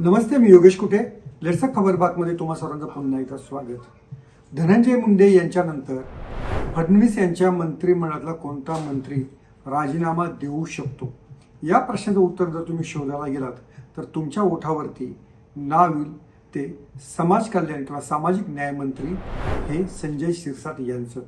नमस्ते मी योगेश कुठे? लेट्सअप खबर बातमध्ये तुम्हा सर्वांचं पुन्हा एकदा स्वागत. धनंजय मुंडे यांच्यानंतर फडणवीस यांच्या मंत्रिमंडळातला कोणता मंत्री राजीनामा देऊ शकतो? या प्रश्नाचं उत्तर जर तुम्ही शोधायला गेलात तर तुमच्या ओठावरती नाव येईल. ते समाज कल्याण किंवा सामाजिक न्यायमंत्री हे संजय शिरसाट यांचं.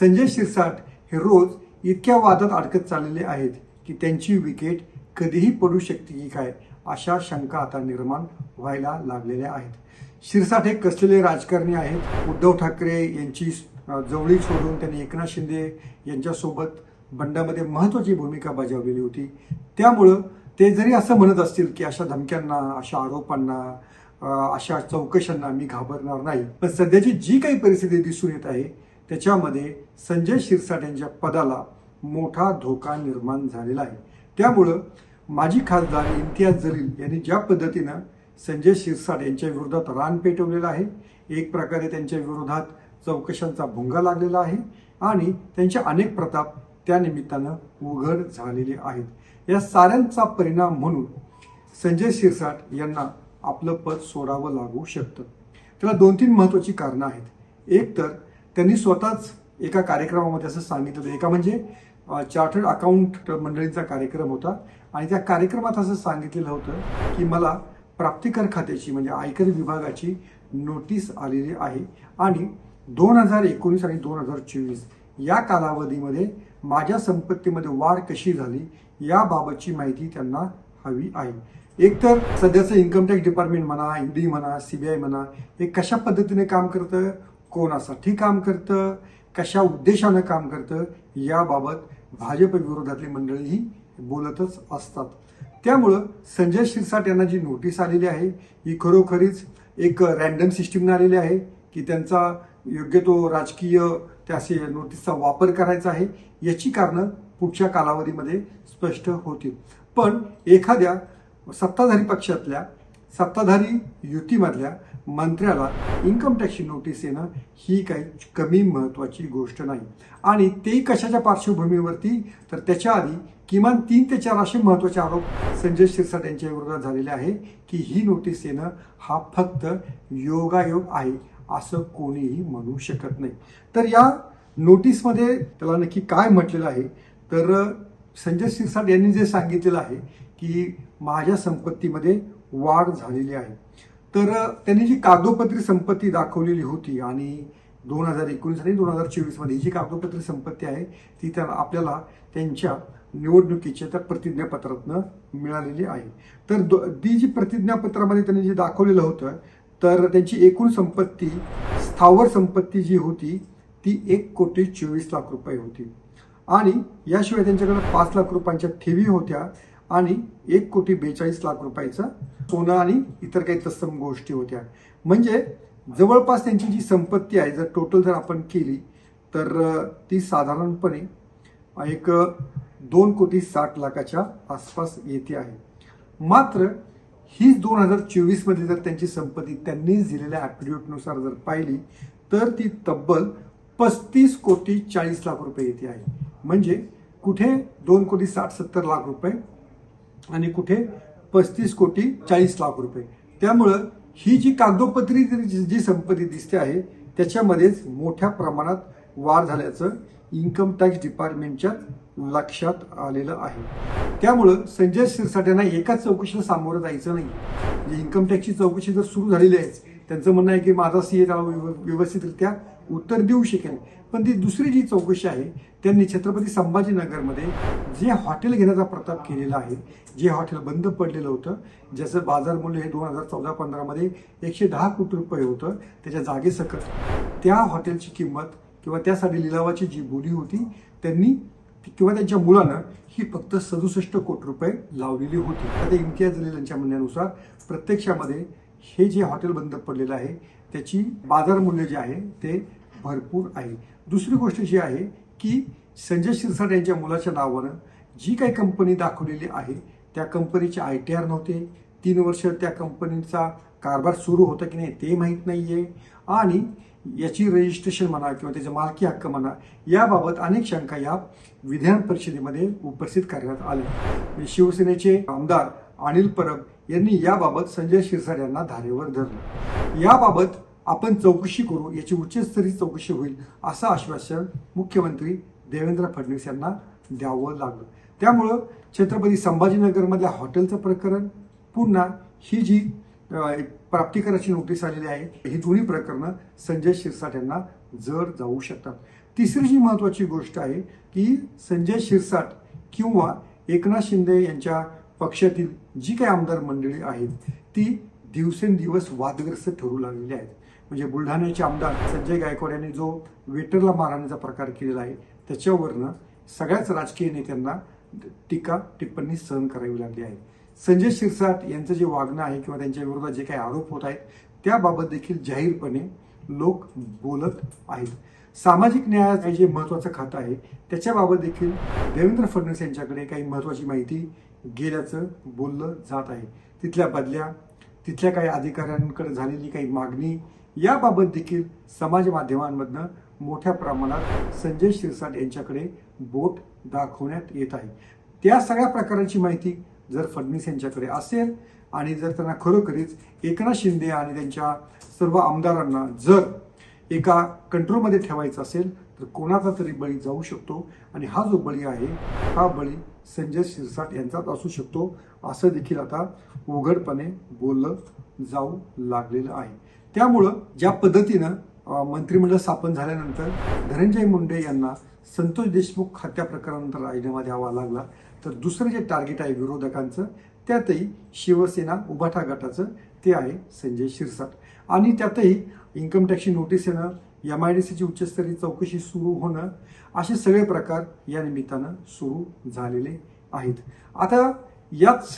संजय शिरसाट हे रोज इतक्या वादात अडकत चाललेले आहेत की त्यांची विकेट कधीही पडू शकते की काय अशा शंका आता निर्माण व्हायला लागलेल्या आहेत. शिरसाट हे कसलेले राजकारणी आहेत? उद्धव ठाकरे यांची जवळी जवळीक सोडून त्यांनी एकनाथ शिंदे यांच्यासोबत बंडामध्ये महत्त्वाची भूमिका बजावलेली होती. त्यामुळं ते जरी असं म्हणत असतील की अशा धमक्यांना अशा आरोपांना अशा चौकशांना मी घाबरणार नाही. पण सध्याची जी काही परिस्थिती दिसून येत आहे त्याच्यामध्ये संजय शिरसाट यांच्या पदाला मोठा धोका निर्माण झालेला आहे. त्यामुळं माजी खासदार इम्तियाज जलील यांनी ज्या पद्धतीनं संजय शिरसाट यांच्या विरोधात रान पेटवलेलं आहे एक प्रकारे त्यांच्या विरोधात चौकशांचा भुंगा लागलेला आहे आणि त्यांचे अनेक प्रताप त्या निमित्तानं उघड झालेले आहेत. या साऱ्यांचा परिणाम म्हणून संजय शिरसाट यांना आपलं पद सोडावं लागू शकतं. त्याला दोन तीन महत्त्वाची कारणं आहेत. एक तर त्यांनी स्वतःच एका कार्यक्रमामध्ये असं सांगितलं होतं. एका म्हणजे चार्टर्ड अकाउंट मंडळींचा कार्यक्रम होता. आणि त्या कार्यक्रमात असं सांगितलेलं होतं की मला प्राप्तिकर खात्याची म्हणजे आयकर विभागाची नोटीस आलेली आहे. आणि दोन हजार एकोणीस आणि दोन हजार चोवीस या कालावधीमध्ये माझ्या संपत्तीमध्ये वाढ कशी झाली याबाबतची माहिती त्यांना हवी आहे. एकतर सध्याचं इन्कम टॅक्स डिपार्टमेंट म्हणा ईडी म्हणा सीबीआय म्हणा हे कशा पद्धतीने काम करतं कोणासाठी काम करतं कशा उद्देशानं काम करतं याबाबत भाजप विरोधातली मंडळीही बोलतच असतात. त्यामुळं संजय शिरसाट यांना जी नोटीस आलेली आहे ही खरोखरीच एक रॅन्डम सिस्टीमने आलेली आहे की त्यांचा योग्य तो राजकीय त्या नोटीसचा वापर करायचा आहे याची कारणं पुढच्या कालावधीमध्ये स्पष्ट होतील. पण एखाद्या सत्ताधारी पक्षातल्या सत्ताधारी युतीमधल्या मंत्र्याला इन्कम टॅक्सची नोटीस येणं ही काही कमी महत्त्वाची गोष्ट नाही. आणि ते कशाच्या पार्श्वभूमीवरती? तर त्याच्या आधी किमान तीन ते चार असे महत्त्वाचे आरोप संजय शिरसाट यांच्या विरोधात झालेले आहे की ही नोटीस येणं हा फक्त योगायोग आहे असं कोणीही म्हणू शकत नाही. तर या नोटीसमध्ये त्याला नक्की काय म्हटलेलं आहे? तर संजय शिरसाट यांनी जे सांगितलेलं आहे की माझ्या संपत्तीमध्ये वाढ झालेली आहे. तर त्यांनी जी कागदोपत्री संपत्ती दाखवलेली होती आणि दोन हजार एकोणीस आणि दोन हजार चोवीसमध्ये ही जी कागदोपत्री संपत्ती आहे ती त्या आपल्याला त्यांच्या निवडणुकीच्या त्या प्रतिज्ञापत्रातनं मिळालेली आहे. तर दो- ती जी प्रतिज्ञापत्रामध्ये त्यांनी जे दाखवलेलं होतं तर त्यांची एकूण संपत्ती स्थावर संपत्ती जी होती ती एक कोटी चोवीस लाख रुपये होती. आणि याशिवाय त्यांच्याकडे पाच लाख रुपयांच्या ठेवी होत्या आणि एक कोटी बेचाळीस लाख रुपयाचं सोनं आणि इतर काही तत्सम गोष्टी होत्या. म्हणजे जवळपास त्यांची जी संपत्ती आहे जर टोटल जर आपण केली तर ती साधारणपणे एक दोन कोटी साठ लाखाच्या आसपास येते आहे. मात्र हीच दोन हजार चोवीसमध्ये जर त्यांची संपत्ती त्यांनीच दिलेल्या ॲफिडेविटनुसार जर पाहिली तर ती तब्बल पस्तीस कोटी चाळीस लाख रुपये येते आहे. म्हणजे कुठे दोन कोटी साठ सत्तर लाख रुपये आणि कुठे पस्तीस कोटी चाळीस लाख रुपये. त्यामुळं ही जी कागदोपत्री जी संपत्ती दिसते आहे त्याच्यामध्येच मोठ्या प्रमाणात वाढ झाल्याचं इन्कम टॅक्स डिपार्टमेंटच्या लक्षात आलेलं आहे. त्यामुळं संजय शिरसाट्यांना एकाच चौकशीला सामोरं जायचं नाही. म्हणजे इन्कम टॅक्सची चौकशी जर सुरू झालेली आहे त्यांचं म्हणणं आहे की माझा सी ए व्यव- व्यवस्थितरित्या उत्तर देऊ शकेल. पण ती दुसरी जी चौकशी आहे त्यांनी छत्रपती संभाजीनगरमध्ये जे हॉटेल घेण्याचा प्रताप केलेला आहे जे हॉटेल बंद पडलेलं होतं ज्याचं बाजार मूल्य हे दोन हजार चौदा पंधरामध्ये एकशे दहा कोटी रुपये होतं त्याच्या जागेसकट त्या हॉटेलची किंमत किंवा त्यासाठी लिलावाची जी बोली होती त्यांनी किंवा त्यांच्या मुलानं ही फक्त सदुसष्ट कोटी रुपये लावलेली होती. आता इम्तियाज जलील यांच्या म्हणण्यानुसार प्रत्यक्षामध्ये हे जे हॉटेल बंद पडलेलं आहे त्याची बाजार मूल्य जे आहे ते भरपूर आहे. दुसरी गोष्ट जी आहे की संजय शिरसाट यांच्या मुलाच्या नावानं जी काही कंपनी दाखवलेली आहे त्या कंपनीचे आय टी आर नव्हते. तीन वर्ष त्या कंपनीचा कारभार सुरू होतं की नाही ते माहीत नाही आहे आणि याची रजिस्ट्रेशन म्हणा किंवा त्याचे मालकी हक्क म्हणा याबाबत अनेक शंका या विधान परिषदेमध्ये उपस्थित करण्यात आल्या. शिवसेनेचे आमदार अनिल परब यांनी याबाबत संजय शिरसाट यांना धारेवर धरलं. याबाबत आपण चौकशी करू याची उच्चस्तरीय चौकशी होईल असं आश्वासन मुख्यमंत्री देवेंद्र फडणवीस यांना द्यावं लागलं. त्यामुळं छत्रपती संभाजीनगरमधल्या हॉटेलचं प्रकरण पुन्हा ही जी अं, प्राप्तिकराची नोटीस आलेली आहे. ही दोन्ही प्रकरणं संजय शिरसाट यांना जर जाऊ शकतात. तिसरी जी महत्त्वाची गोष्ट आहे की संजय शिरसाट किंवा एकनाथ शिंदे यांच्या पक्षातील जी काही आमदार मंडळी आहेत ती दिवसेंदिवस वादग्रस्त ठरू लागलेली आहेत. म्हणजे बुलढाण्याचे आमदार संजय गायकवाड यांनी जो वेटरला मारण्याचा प्रकार केलेला आहे त्याच्यावरनं सगळ्याच राजकीय नेत्यांना टीका टिप्पणी सहन करावी लागली आहे. संजय शिरसाट यांचं जे वागणं आहे किंवा त्यांच्या विरोधात जे काही आरोप होत आहेत त्याबाबत देखील जाहीरपणे लोक बोलत आहेत. सामाजिक न्यायाचं जे महत्त्वाचं खातं आहे त्याच्याबाबत देखील देवेंद्र फडणवीस यांच्याकडे काही महत्त्वाची माहिती गेल्याचं बोललं जात आहे. तिथल्या बदल्या तिथल्या काही अधिकाऱ्यांकडे झालेली काही मागणी याबाबत देखील समाज माध्यमांमधनं मोठ्या प्रमाणात संजय शिरसाट यांच्याकडे बोट दाखवण्यात येत आहे. त्या सगळ्या प्रकारांची माहिती जर फडणवीस यांच्याकडे असेल आणि जर त्यांना खरोखरीच एकनाथ शिंदे आणि त्यांच्या सर्व आमदारांना जर एका कंट्रोलमध्ये ठेवायचं असेल तर कोणाचा तरी बळी जाऊ शकतो. आणि हा जो बळी आहे हा बळी संजय शिरसाट यांचाच असू शकतो. असं देखील आता उघडपणे बोललं जाऊ लागलेलं आहे. त्यामुळं ज्या पद्धतीनं मंत्रिमंडळ स्थापन झाल्यानंतर धनंजय मुंडे यांना संतोष देशमुख हत्या प्रकरणानंतर राजीनामा द्यावा लागला. तर दुसरं जे टार्गेट आहे विरोधकांचं त्यातही शिवसेना उभाठा गटाचं ते आहे संजय शिरसाट. आणि त्यातही इन्कम टॅक्सची नोटीस येणं एम आय डी सीची उच्चस्तरीय चौकशी सुरू होणं असे सगळे प्रकार या निमित्तानं सुरू झालेले आहेत. आता याच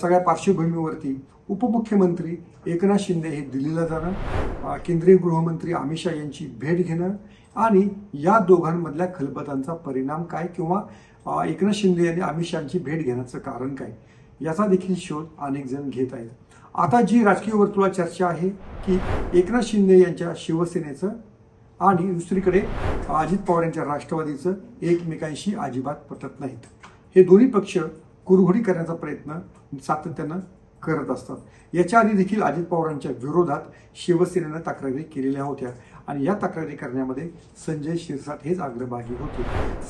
सगळ्या पार्श्वभूमीवरती उपमुख्यमंत्री एकनाथ शिंदे हे दिल्लीला जाणं केंद्रीय गृहमंत्री अमित शहा यांची भेट घेणं आणि या दोघांमधल्या खलबतांचा परिणाम काय किंवा एकनाथ शिंदे यांनी अमित शहाची भेट घेण्याचं कारण काय याचा देखील शोध अनेक जण घेत आहेत. आता जी राजकीय वर्तुळात चर्चा आहे की एकनाथ शिंदे यांच्या शिवसेनेचं आणि दुसरीकडे अजित पवार यांच्या राष्ट्रवादीचं एकमेकांशी अजिबात पटत नाहीत. हे दोन्ही पक्ष कुरघोडी करण्याचा प्रयत्न सातत्यानं करत असतात. याच्या आधी देखील अजित पवारांच्या विरोधात शिवसेनेनं तक्रारी केलेल्या होत्या आणि या तक्रारी करण्यामध्ये संजय शिरसाट हेच अग्रभागी होते.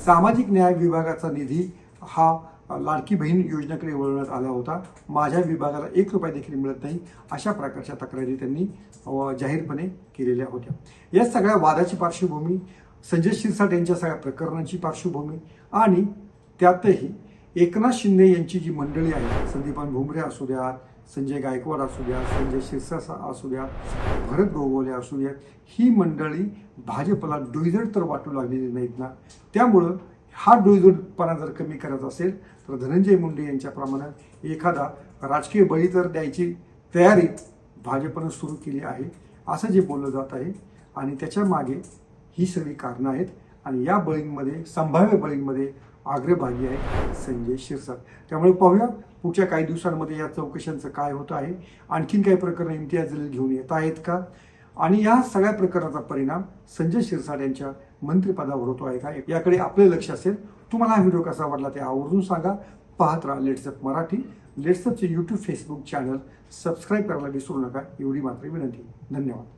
सामाजिक न्याय विभागाचा निधी हा लाडकी बहीण योजनेकडे वळवण्यात आला होता. माझ्या विभागाला एक रुपया देखील मिळत नाही अशा प्रकारच्या तक्रारी त्यांनी जाहीरपणे केलेल्या होत्या. या सगळ्या वादाची पार्श्वभूमी संजय शिरसाट यांच्या सगळ्या प्रकरणाची पार्श्वभूमी आणि त्यातही एकनाथ शिंदे यांची जी मंडळी आहे संदीपान भुमरे असू द्या संजय गायकवाड असू द्या संजय शिरसा असू द्या भरत गोगोले असू द्यात ही मंडळी भाजपला डोईजड तर वाटू लागलेली नाहीत ना. त्यामुळं हा डोईजडपणा जर कमी करायचा असेल तर धनंजय मुंडे यांच्याप्रमाणे एखादा राजकीय बळी तर द्यायची तयारी भाजपनं सुरू केली आहे असं जे बोललं जात आहे. आणि त्याच्यामागे ही सगळी कारणं आहेत. आणि या बळींमध्ये संभाव्य बळींमध्ये अग्रभागी आहे संजय शिरसाट. त्यामुळे पाहूया पुढच्या काही दिवसांमध्ये या चौकशांचं काय होतं आहे. आणखीन काही प्रकरणं इम्तियाज जलील घेऊन येत आहेत का? आणि या सगळ्या प्रकरणाचा परिणाम संजय शिरसाट यांच्या मंत्रिपदावर होतो आहे का? याकडे आपले लक्ष असेल. तुम्हाला हा व्हिडिओ कसा वाटला ते आवर्जून सांगा. पाहत राहा लेट्सअप मराठी. लेट्सअपचे यूट्यूब फेसबुक चॅनल सबस्क्राईब करायला विसरू नका. एवढी मात्र विनंती. धन्यवाद.